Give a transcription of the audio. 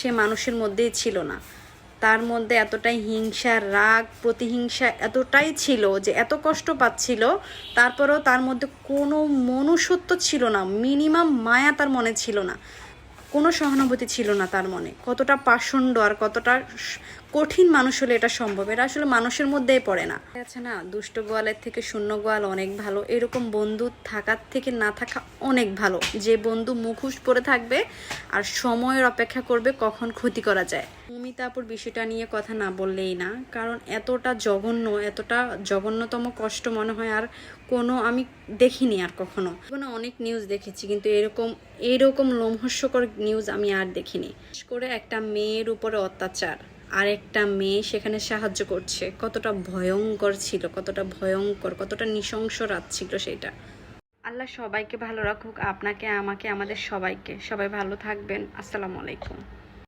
সে মানুষের মধ্যেই ছিল না। তার মধ্যে এতটাই হিংসা, রাগ, প্রতিহিংসা এতটাই ছিল যে এত কষ্ট পাচ্ছিল, তারপরেও তার মধ্যে কোনো মনুষ্যত্ব ছিল না, মিনিমাম মায়া তার মনে ছিল না। কোনো সহানুভূতি ছিল না তার মনে। কতটা পাষণ্ড আর কতটা কঠিন মানুষ হলে এটা সম্ভব। এটা আসলে মানুষের মধ্যেই পড়ে না। আছে না, দুষ্ট গোয়ালের থেকে শূন্য গোয়াল অনেক ভালো, এরকম বন্ধু থাকার থেকে না থাকা অনেক ভালো। যে বন্ধু মুখোশ পরে থাকবে আর সময়ের অপেক্ষা করবে কখন ক্ষতি করা যায়। মমিতা আপুর বিষয়টা নিয়ে কথা না বললেই না, কারণ এতটা জঘন্য, এতটা জঘন্যতম কষ্ট মনে হয় আর কোনো আমি দেখিনি আর কখনো। কোনো অনেক নিউজ দেখেছি, কিন্তু এরকম এরকম লোমহস্যকর নিউজ আমি আর দেখিনি। বিশেষ করে একটা মেয়ের উপরে অত্যাচার। আর একটা মেয়ে সেখানে সাহায্য করছে। কতটা ভয়ঙ্কর ছিল, কতটা ভয়ঙ্কর, কতটা নৃশংস রাত ছিল সেটা। আল্লাহ সবাইকে ভালো রাখুক, আপনাকে, আমাকে, আমাদের সবাইকে। সবাই ভালো থাকবেন। আসসালামু আলাইকুম।